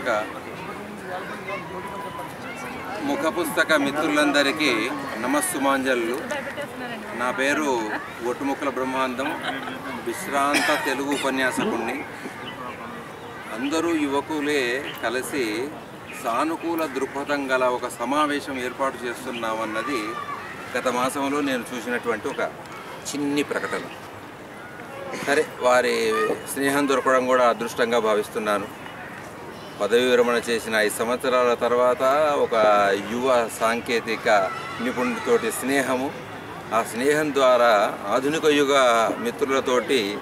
పుస్తక ముఖ పుస్తక మిత్రులందరికీ నమస్సుమాంజలు. నా పేరు ఒట్టుముక్కల బ్రహ్మాండం విశ్రాంత తెలుగు ఉపన్యాసకుణ్ణి. అందరూ యువకులే కలిసి సానుకూల దృక్పథం గల ఒక సమావేశం ఏర్పాటు చేస్తున్నామన్నది గత మాసంలో నేను చూసినటువంటి ఒక చిన్ని ప్రకటన. సరే వారి స్నేహం దొరకడం కూడా అదృష్టంగా భావిస్తున్నాను. పదవి విరమణ చేసిన ఐదు సంవత్సరాల తర్వాత ఒక యువ సాంకేతిక నిపుణుడితోటి స్నేహము ఆ స్నేహం ద్వారా ఆధునిక యుగ మిత్రులతోటి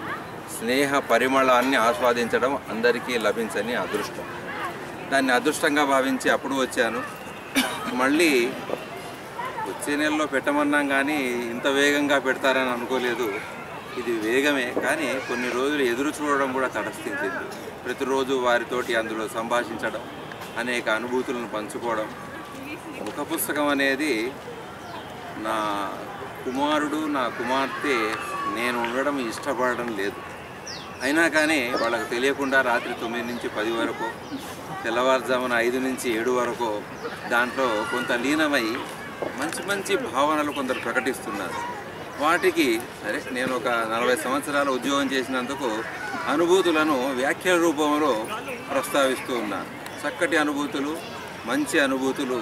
స్నేహ పరిమళాన్ని ఆస్వాదించడం అందరికీ లభించని అదృష్టం. దాన్ని అదృష్టంగా భావించి అప్పుడు వచ్చాను. మళ్ళీ వచ్చే నెలలో పెట్టమన్నాం కానీ ఇంత వేగంగా పెడతారని అనుకోలేదు. ఇది వేగమే కానీ కొన్ని రోజులు ఎదురు చూడడం కూడా తటస్థించింది. ప్రతిరోజు వారితోటి అందులో సంభాషించడం అనేక అనుభూతులను పంచుకోవడం. ముఖ పుస్తకం అనేది నా కుమారుడు నా కుమార్తె నేను ఉండడం ఇష్టపడడం లేదు. అయినా కానీ వాళ్ళకు తెలియకుండా రాత్రి తొమ్మిది నుంచి పది వరకు తెల్లవారుజామున ఐదు నుంచి ఏడు వరకు దాంట్లో కొంత లీనమై మంచి మంచి భావనలు కొందరు ప్రకటిస్తున్నారు. వాటికి సరే నేను ఒక నలభై సంవత్సరాలు ఉద్యోగం చేసినందుకు అనుభూతులను వ్యాఖ్యల రూపంలో ప్రస్తావిస్తూ ఉన్నాను. చక్కటి అనుభూతులు మంచి అనుభూతులు.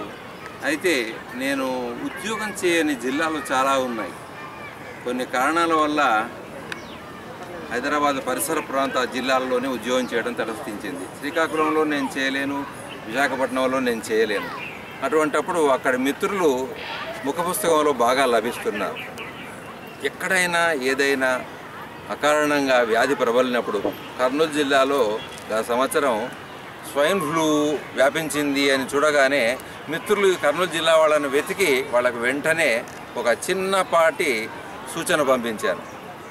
అయితే నేను ఉద్యోగం చేయని జిల్లాలు చాలా ఉన్నాయి. కొన్ని కారణాల వల్ల హైదరాబాద్ పరిసర ప్రాంత జిల్లాల్లోనే ఉద్యోగం చేయడం తటస్థించింది శ్రీకాకుళంలో నేను చేయలేను విశాఖపట్నంలో నేను చేయలేను. అటువంటప్పుడు అక్కడ మిత్రులు ముఖ పుస్తకంలో బాగా లభిస్తున్నారు. ఎక్కడైనా ఏదైనా అకారణంగా వ్యాధి ప్రబలినప్పుడు కర్నూలు జిల్లాలో గత సంవత్సరం స్వైన్ ఫ్లూ వ్యాపించింది అని చూడగానే మిత్రులు కర్నూలు జిల్లా వాళ్ళని వెతికి వాళ్ళకు వెంటనే ఒక చిన్నపాటి సూచన పంపించాను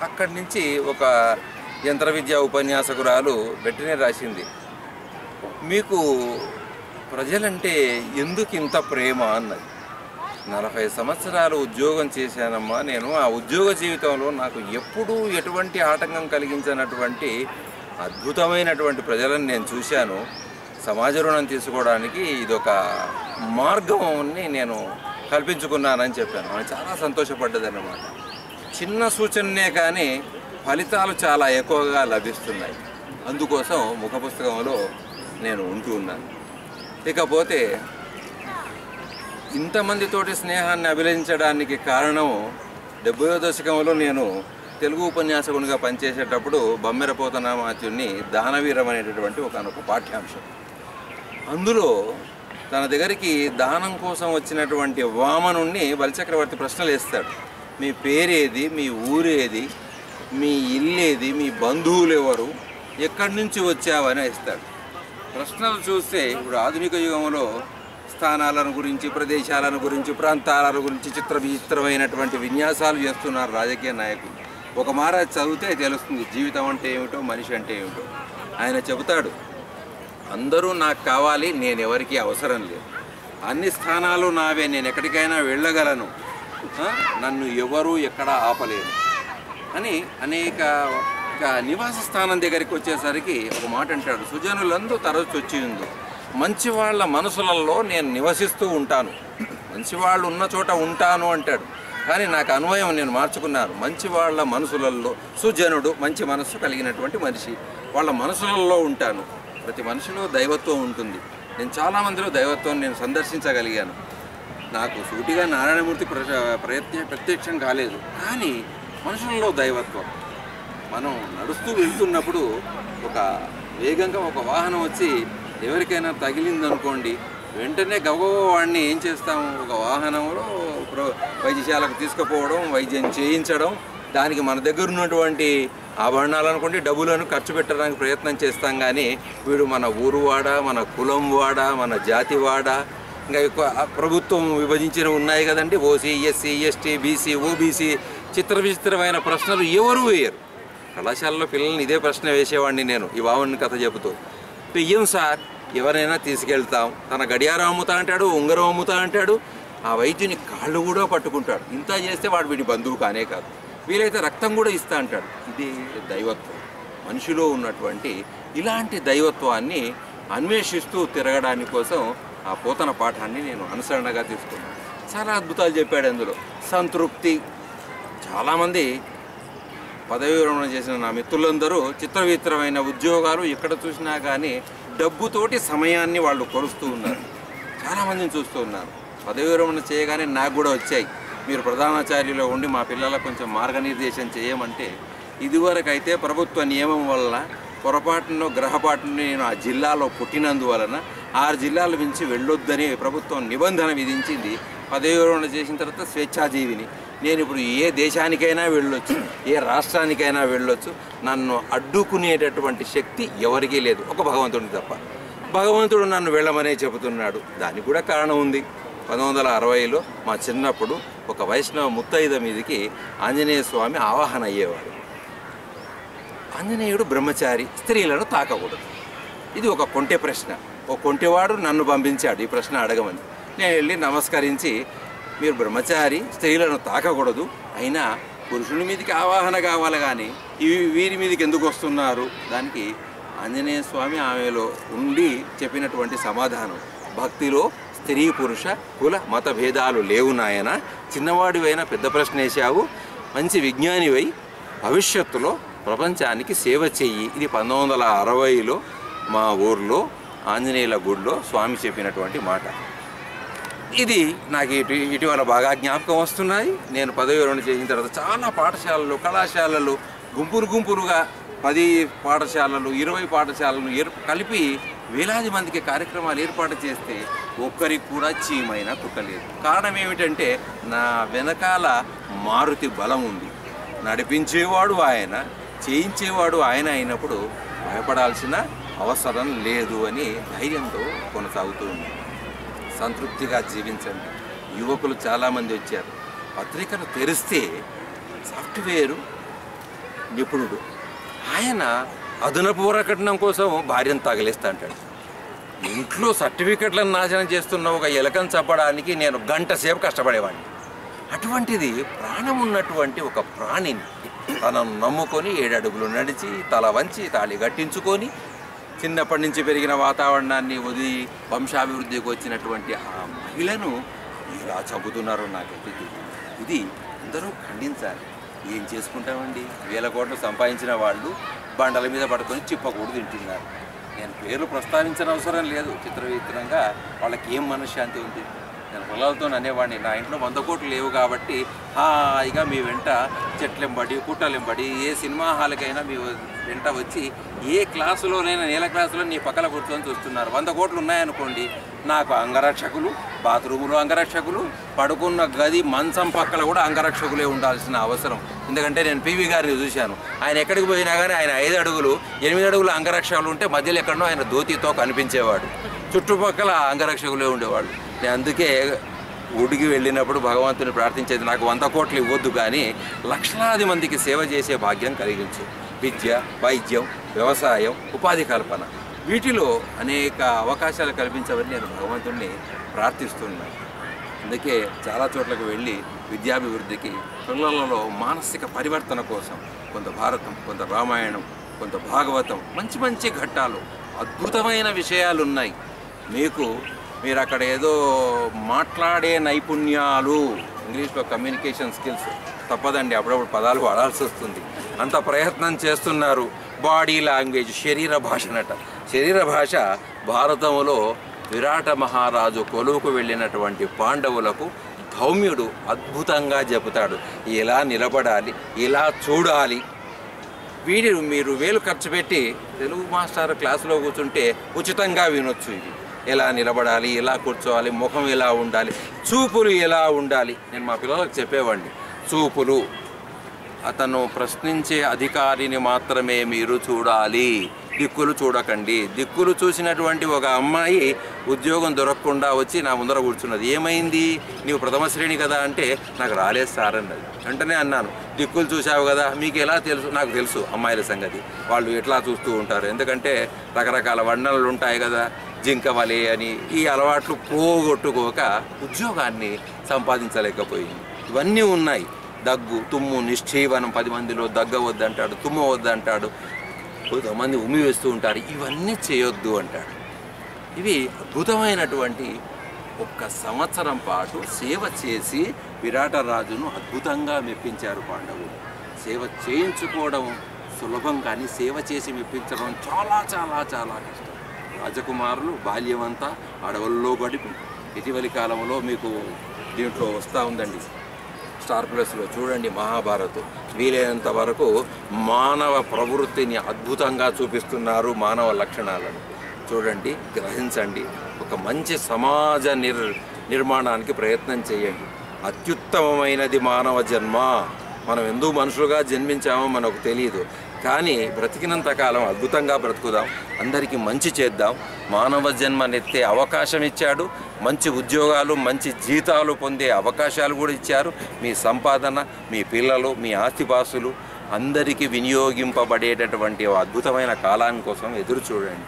అక్కడి నుంచి ఒక యంత్ర విద్యా ఉపన్యాసకురాలు వెంటనే రాసింది. మీకు ప్రజలంటే ఎందుకు ఇంత ప్రేమ? అన్నది. నలభై సంవత్సరాలు ఉద్యోగం చేశానమ్మా నేను. ఆ ఉద్యోగ జీవితంలో నాకు ఎప్పుడూ ఎటువంటి ఆటంకం కలిగించినటువంటి అద్భుతమైనటువంటి ప్రజలను నేను చూశాను. సమాజ రుణం తీసుకోవడానికి ఇదొక మార్గంని నేను కల్పించుకున్నానని చెప్పాను. అని చాలా సంతోషపడ్డదన్నమాట. చిన్న సూచననే కానీ ఫలితాలు చాలా ఎక్కువగా లభిస్తున్నాయి. అందుకోసం ముఖ పుస్తకంలో నేను ఉంటూ ఉన్నాను. ఇకపోతే ఇంతమందితోటి స్నేహాన్ని అభిలషించడానికి కారణం డెబ్బయో దశకంలో నేను తెలుగు ఉపన్యాసకునిగా పనిచేసేటప్పుడు బమ్మెరపోతనామాత్యుని దానవీరం అనేటటువంటి ఒక పాఠ్యాంశం. అందులో తన దగ్గరికి దానం కోసం వచ్చినటువంటి వామనుణ్ణి బలిచక్రవర్తి ప్రశ్నలు వేస్తాడు. మీ పేరేది? మీ ఊరేది? మీ ఇల్లేది? మీ బంధువులు ఎవరు ఎక్కడి నుంచి వచ్చావని వేస్తాడు. ప్రశ్నలు చూస్తే ఇప్పుడు ఆధునిక యుగంలో స్థానాలను గురించి ప్రదేశాలను గురించి ప్రాంతాల గురించి చిత్ర విచిత్రమైనటువంటి విన్యాసాలు చేస్తున్నారు రాజకీయ నాయకులు. ఒక మార చదివితే తెలుస్తుంది జీవితం అంటే ఏమిటో మనిషి అంటే ఏమిటో. ఆయన చెబుతాడు అందరూ నాకు కావాలి నేను ఎవరికీ అవసరం లేదు. అన్ని స్థానాలు నావే నేను ఎక్కడికైనా వెళ్ళగలను. నన్ను ఎవరూ ఎక్కడ ఆపలేరు. అని అనేక నివాస స్థానం దగ్గరికి వచ్చేసరికి ఒక మాట అంటాడు సుజనులందు తరచు వచ్చి ఉంది మంచి వాళ్ళ మనసులలో నేను నివసిస్తూ ఉంటాను. మంచి వాళ్ళు ఉన్న చోట ఉంటాను అంటాడు. కానీ నాకు అన్వయం నేను మార్చుకున్నాను. మంచి వాళ్ళ మనసులలో సుజనుడు మంచి మనస్సు కలిగినటువంటి మనిషి. వాళ్ళ మనసులలో ఉంటాను. ప్రతి మనిషిలో దైవత్వం ఉంటుంది. నేను చాలామందిలో దైవత్వం నేను సందర్శించగలిగాను. నాకు సూటిగా నారాయణమూర్తి ప్ర- ప్రయత్న ప్రత్యక్షం కాలేదు. కానీ మనుషులలో దైవత్వం. మనం నడుస్తూ వెళ్తున్నప్పుడు ఒక వేగంగా ఒక వాహనం వచ్చి ఎవరికైనా తగిలిందనుకోండి వెంటనే గబగబ వాడిని ఏం చేస్తాము? ఒక వాహనంలో వైద్యశాలకు తీసుకుపోవడం వైద్యం చేయించడం దానికి మన దగ్గర ఉన్నటువంటి ఆభరణాలు అనుకోండి డబ్బులను ఖర్చు పెట్టడానికి ప్రయత్నం చేస్తాం కానీ వీడు మన ఊరు వాడ మన కులం వాడ మన జాతి వాడ ఇంకా ఎక్కువ ప్రభుత్వం విభజించిన ఉన్నాయి కదండి OC SC ST BC OBC చిత్ర విచిత్రమైన ప్రశ్నలు ఎవరు వేయరు. కళాశాలలో పిల్లల్ని ఇదే ప్రశ్న వేసేవాడిని నేను ఈ బావుని కథ చెబుతూ. పెయ్యం సార్ ఎవరైనా తీసుకెళ్తాం. తన గడియారం అమ్ముతా అంటాడు ఉంగరం అమ్ముతా అంటాడు. ఆ వైద్యుని కాళ్ళు కూడా పట్టుకుంటాడు. ఇంత చేస్తే వాడు వీడి బంధువు కానే కాదు. వీలైతే రక్తం కూడా ఇస్తా అంటాడు. ఇది దైవత్వం. మనిషిలో ఉన్నటువంటి ఇలాంటి దైవత్వాన్ని అన్వేషిస్తూ తిరగడానికి కోసం ఆ పోతన పాఠాన్ని నేను అనుసరణగా తీసుకున్నాను. చాలా అద్భుతాలు చెప్పాడు అందులో. సంతృప్తి. చాలామంది పదవి విరమణ చేసిన నా మిత్రులందరూ చిత్రవిత్రమైన ఉద్యోగాలు ఎక్కడ చూసినా కానీ డబ్బుతోటి సమయాన్ని వాళ్ళు కొలుస్తూ ఉన్నారు. చాలామందిని చూస్తూ ఉన్నారు. పదవి విరమణ చేయగానే నాకు కూడా వచ్చాయి. మీరు ప్రధానాచార్యులో ఉండి మా పిల్లలకు కొంచెం మార్గనిర్దేశం చేయమంటే ఇదివరకైతే ప్రభుత్వ నియమం వల్ల పొరపాటునో గ్రహపాటును నేను ఆ జిల్లాలో పుట్టినందువలన ఆరు జిల్లాల నుంచి వెళ్ళొద్దని ప్రభుత్వం నిబంధన విధించింది. పదవి విరమణ చేసిన తర్వాత స్వేచ్ఛాజీవిని. నేను ఇప్పుడు ఏ దేశానికైనా వెళ్ళొచ్చు ఏ రాష్ట్రానికైనా వెళ్ళొచ్చు నన్ను అడ్డుకునేటటువంటి శక్తి ఎవరికీ లేదు. ఒక భగవంతుడిని తప్ప. భగవంతుడు నన్ను వెళ్ళమనే చెబుతున్నాడు. దానికి కూడా కారణం ఉంది. పంతొమ్మిది వందల అరవైలో మా చిన్నప్పుడు ఒక వైష్ణవ ముత్తైద మీదకి ఆంజనేయ స్వామి ఆవాహన అయ్యేవాడు. ఆంజనేయుడు బ్రహ్మచారి స్త్రీలను తాకకూడదు. ఇది ఒక కొంటె ప్రశ్న. ఒక కొంటెవాడు నన్ను పంపించాడు. ఈ ప్రశ్న అడగమని. నేను వెళ్ళి నమస్కరించి మీరు బ్రహ్మచారి స్త్రీలను తాకకూడదు. అయినా పురుషుని మీదకి ఆవాహన కావాలి కానీ ఇవి వీరి మీదకి ఎందుకు వస్తున్నారు? దానికి ఆంజనేయ స్వామి ఆమెలో ఉండి చెప్పినటువంటి సమాధానం. భక్తిలో స్త్రీ పురుష కుల మత భేదాలు లేవు నాయన. చిన్నవాడివైన పెద్ద ప్రశ్న వేసావు మంచి విజ్ఞానివై భవిష్యత్తులో ప్రపంచానికి సేవ చెయ్యి. ఇది పంతొమ్మిది వందల అరవైలో మా ఊర్లో ఆంజనేయుల గుడిలో స్వామి చెప్పినటువంటి మాట. ఇది నాకు ఇటు ఇటీవల బాగా జ్ఞాపకం వస్తున్నాయి. నేను పదవి విరమణ చేసిన తర్వాత చాలా పాఠశాలలు కళాశాలలు గుంపురు గుంపురుగా పది పాఠశాలలు ఇరవై పాఠశాలలు కలిపి వేలాది మందికి కార్యక్రమాలు ఏర్పాటు చేస్తే ఒక్కరికి కూడా చీమైన కుట్టలేదు కారణం ఏమిటంటే నా వెనకాల మారుతి బలం ఉంది. నడిపించేవాడు ఆయన చేయించేవాడు ఆయన అయినప్పుడు భయపడాల్సిన అవసరం లేదు అని ధైర్యంతో కొనసాగుతూ ఉంది. సంతృప్తిగా జీవించండి. యువకులు చాలామంది వచ్చారు. పత్రికను తెరిస్తే సాఫ్ట్వేరు నిపుణుడు. ఆయన అదునపు వరకట్నం కోసం భార్యను తగిలిస్తా అంటాడు. ఇంట్లో సర్టిఫికెట్లను నాశనం చేస్తున్న ఒక ఎలకను చంపడానికి నేను గంట సేపు కష్టపడేవాడిని. అటువంటిది ప్రాణం ఉన్నటువంటి ఒక ప్రాణిని తనను నమ్ముకొని ఏడడుగులు నడిచి తల వంచి తాళి కట్టించుకొని చిన్నప్పటి నుంచి పెరిగిన వాతావరణాన్ని వదిలి వంశాభివృద్ధికి వచ్చినటువంటి ఆ మహిళను ఇలా చంపుతున్నారు నాకు ఇది అందరూ ఖండించాలి. ఏం చేసుకుంటామండి? వేల కోట్లు సంపాదించిన వాళ్ళు బండల మీద పడుకొని చిప్పకూడు తింటున్నారు. నేను పేర్లు ప్రస్తావించిన అవసరం లేదు. చిత్రవిచిత్రంగా వాళ్ళకి ఏం మనశ్శాంతి ఉంది? నేను పిల్లలతో అనేవాడిని. నా ఇంట్లో వంద కోట్లు లేవు కాబట్టి హాయిగా మీ వెంట చెట్లెంబడి పుట్టలెంబడి ఏ సినిమా హాల్కైనా మీ వెంట వచ్చి ఏ క్లాసులోనైనా నేల క్లాసులో నీ పక్కన కూర్చొని చూస్తున్నారు. వంద కోట్లు ఉన్నాయనుకోండి నాకు అంగరక్షకులు బాత్రూములు అంగరక్షకులు పడుకున్న గది మంచం పక్కల కూడా అంగరక్షకులే ఉండాల్సిన అవసరం. ఎందుకంటే నేను పీవీ గారిని చూశాను. ఆయన ఎక్కడికి పోయినా కానీ ఆయన ఐదు అడుగులు ఎనిమిది అడుగులు అంగరక్షకులు ఉంటే మధ్యలో ఎక్కడో ఆయన ధోతితో కనిపించేవాడు. చుట్టుపక్కల అంగరక్షకులే ఉండేవాళ్ళు. నేను అందుకే గుడికి వెళ్ళినప్పుడు భగవంతుని ప్రార్థించేది నాకు వంద కోట్లు ఇవ్వద్దు కానీ లక్షలాది మందికి సేవ చేసే భాగ్యం కలిగించు. విద్య వైద్యం వ్యవసాయం ఉపాధి కల్పన. వీటిలో అనేక అవకాశాలు కల్పించవని నేను భగవంతుణ్ణి ప్రార్థిస్తున్నాను. అందుకే చాలా చోట్లకు వెళ్ళి విద్యాభివృద్ధికి పిల్లలలో మానసిక పరివర్తన కోసం కొంత భారతం కొంత రామాయణం కొంత భాగవతం మంచి మంచి ఘట్టాలు అద్భుతమైన విషయాలు ఉన్నాయి మీకు మీరు అక్కడ ఏదో మాట్లాడే నైపుణ్యాలు. ఇంగ్లీష్లో కమ్యూనికేషన్ స్కిల్స్ తప్పదండి. అప్పుడప్పుడు పదాలు వాడాల్సి వస్తుంది. అంత ప్రయత్నం చేస్తున్నారు. బాడీ లాంగ్వేజ్ శరీర భాషనట శరీర భాష భారతంలో విరాట మహారాజు కొలువుకు వెళ్ళినటువంటి పాండవులకు భౌమ్యుడు అద్భుతంగా చెబుతాడు. ఎలా నిలబడాలి ఎలా చూడాలి. వీడి మీరు వేలు ఖర్చు పెట్టి తెలుగు మాస్టర్ క్లాసులో కూర్చుంటే ఉచితంగా వినొచ్చు ఇది. ఎలా నిలబడాలి ఎలా కూర్చోవాలి ముఖం ఎలా ఉండాలి చూపులు ఎలా ఉండాలి? నేను మా పిల్లలకు చెప్పేవాడిని. చూపులు. అతను ప్రశ్నించే అధికారిని మాత్రమే మీరు చూడాలి. దిక్కులు చూడకండి. దిక్కులు చూసినటువంటి ఒక అమ్మాయి ఉద్యోగం దొరకకుండా వచ్చి నా ముందర కూర్చున్నది. ఏమైంది? నీవు ప్రథమ శ్రేణి కదా అంటే నాకు రాలేదు సార్ అన్నది. వెంటనే అన్నాను దిక్కులు చూసావు కదా మీకు ఎలా తెలుసు? నాకు తెలుసు అమ్మాయిల సంగతి. వాళ్ళు ఎట్లా చూస్తూ ఉంటారు? ఎందుకంటే రకరకాల వర్ణనలు ఉంటాయి కదా. జింక వలే అని ఈ అలవాట్లు పోగొట్టుకోక ఉద్యోగాన్ని సంపాదించలేకపోయింది. ఇవన్నీ ఉన్నాయి. దగ్గు తుమ్ము నిశ్చీవనం పది మందిలో దగ్గ వద్దంటాడు తుమ్మ వద్దంటాడు కొంతమంది ఉమ్మి వేస్తూ ఉంటారు. ఇవన్నీ చేయొద్దు అంటాడు. ఇవి అద్భుతమైనటువంటి ఒక్క సంవత్సరం పాటు సేవ చేసి విరాట రాజును అద్భుతంగా మెప్పించారు పాండవులు. సేవ చేయించుకోవడం సులభం కానీ సేవ చేసి మెప్పించడం చాలా చాలా చాలా కష్టం. రాజకుమారులు బాల్యమంతా అడవుల్లో గడిపి ఇటీవలి కాలంలో మీకు దీంట్లో వస్తూ ఉందండి. స్టార్ ప్లస్లో చూడండి మహాభారతం. వీలైనంత వరకు మానవ ప్రవృత్తిని అద్భుతంగా చూపిస్తున్నారు మానవ లక్షణాలను. చూడండి గ్రహించండి. ఒక మంచి సమాజ నిర్ నిర్మాణానికి ప్రయత్నం చేయండి. అత్యుత్తమమైనది మానవ జన్మ. మనం ఎందుకు మనుషులుగా జన్మించామో మనకు తెలియదు కానీ బ్రతికినంత కాలం అద్భుతంగా బ్రతుకుదాం. అందరికీ మంచి చేద్దాం. మానవ జన్మనెత్తే అవకాశం ఇచ్చాడు. మంచి ఉద్యోగాలు మంచి జీతాలు పొందే అవకాశాలు కూడా ఇచ్చారు. మీ సంపాదన మీ పిల్లలు మీ ఆస్తిపాస్తులు అందరికీ వినియోగింపబడేటటువంటి అద్భుతమైన కాలాని కోసం ఎదురు చూడండి.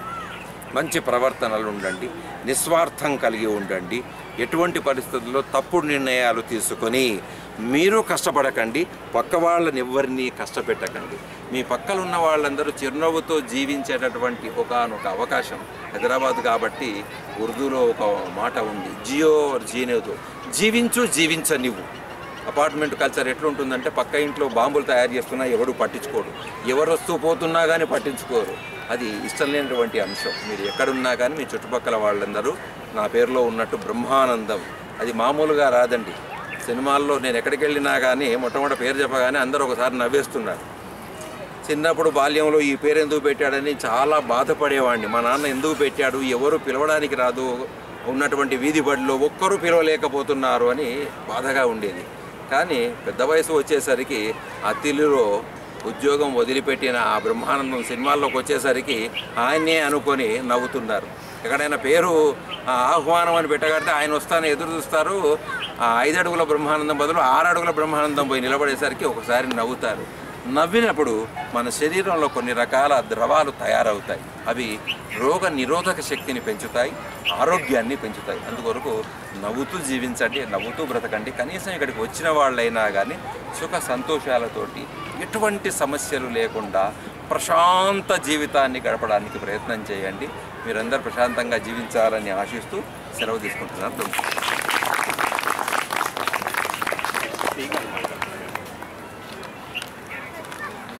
మంచి ప్రవర్తనలు ఉండండి నిస్వార్థం కలిగి ఉండండి ఎటువంటి పరిస్థితుల్లో తప్పుడు నిర్ణయాలు తీసుకొని మీరు కష్టపడకండి పక్క వాళ్ళని ఎవరిని కష్టపెట్టకండి. మీ పక్కన ఉన్న వాళ్ళందరూ చిరునవ్వుతో జీవించేటటువంటి ఒకనొక అవకాశం హైదరాబాద్ కాబట్టి ఉర్దూలో ఒక మాట ఉంది జియో జీనేదో జీవించు జీవించ నువ్వు అపార్ట్మెంట్ కల్చర్ ఎట్లుంటుందంటే పక్క ఇంట్లో బాంబులు తయారు చేస్తున్నా ఎవడు పట్టించుకోడు. ఎవరు వస్తూ పోతున్నా కానీ పట్టించుకోరు. అది ఇష్టం లేనటువంటి అంశం. మీరు ఎక్కడున్నా కానీ మీ చుట్టుపక్కల వాళ్ళందరూ నా పేరులో ఉన్నట్టు బ్రహ్మానందం. అది మామూలుగా రాదండి. సినిమాల్లో నేను ఎక్కడికి వెళ్ళినా కానీ మొట్టమొదటి పేరు చెప్పగానే అందరూ ఒకసారి నవ్వేస్తున్నారు. చిన్నప్పుడు బాల్యంలో ఈ పేరు ఎందుకు పెట్టాడని చాలా బాధపడేవాడిని. మా నాన్న ఎందుకు పెట్టాడు? ఎవరు పిలవడానికి రాదు? ఉన్నటువంటి వీధి బడిలో ఒక్కరూ పిలవలేకపోతున్నారు అని బాధగా ఉండేది. కానీ పెద్ద వయసు వచ్చేసరికి అతిలులో ఉద్యోగం వదిలిపెట్టిన ఆ బ్రహ్మానందం సినిమాల్లోకి వచ్చేసరికి ఆయన్నే అనుకొని నవ్వుతున్నారు. ఎక్కడైనా పేరు ఆహ్వానం అని పెట్టగడితే ఆయన వస్తాను ఎదురు చూస్తారు. ఐదు అడుగుల బ్రహ్మానందం బదులు ఆరు అడుగుల బ్రహ్మానందం పోయి నిలబడేసరికి ఒకసారి నవ్వుతారు. నవ్వినప్పుడు మన శరీరంలో కొన్ని రకాల ద్రవాలు తయారవుతాయి. అవి రోగ నిరోధక శక్తిని పెంచుతాయి ఆరోగ్యాన్ని పెంచుతాయి. అందుకొరకు నవ్వుతూ జీవించండి నవ్వుతూ బ్రతకండి. కనీసం ఇక్కడికి వచ్చిన వాళ్ళైనా కానీ సుఖ సంతోషాలతోటి ఎటువంటి సమస్యలు లేకుండా ప్రశాంత జీవితాన్ని గడపడానికి ప్రయత్నం చేయండి. మీరందరూ ప్రశాంతంగా జీవించాలని ఆశిస్తూ సెలవు తీసుకుంటున్నారు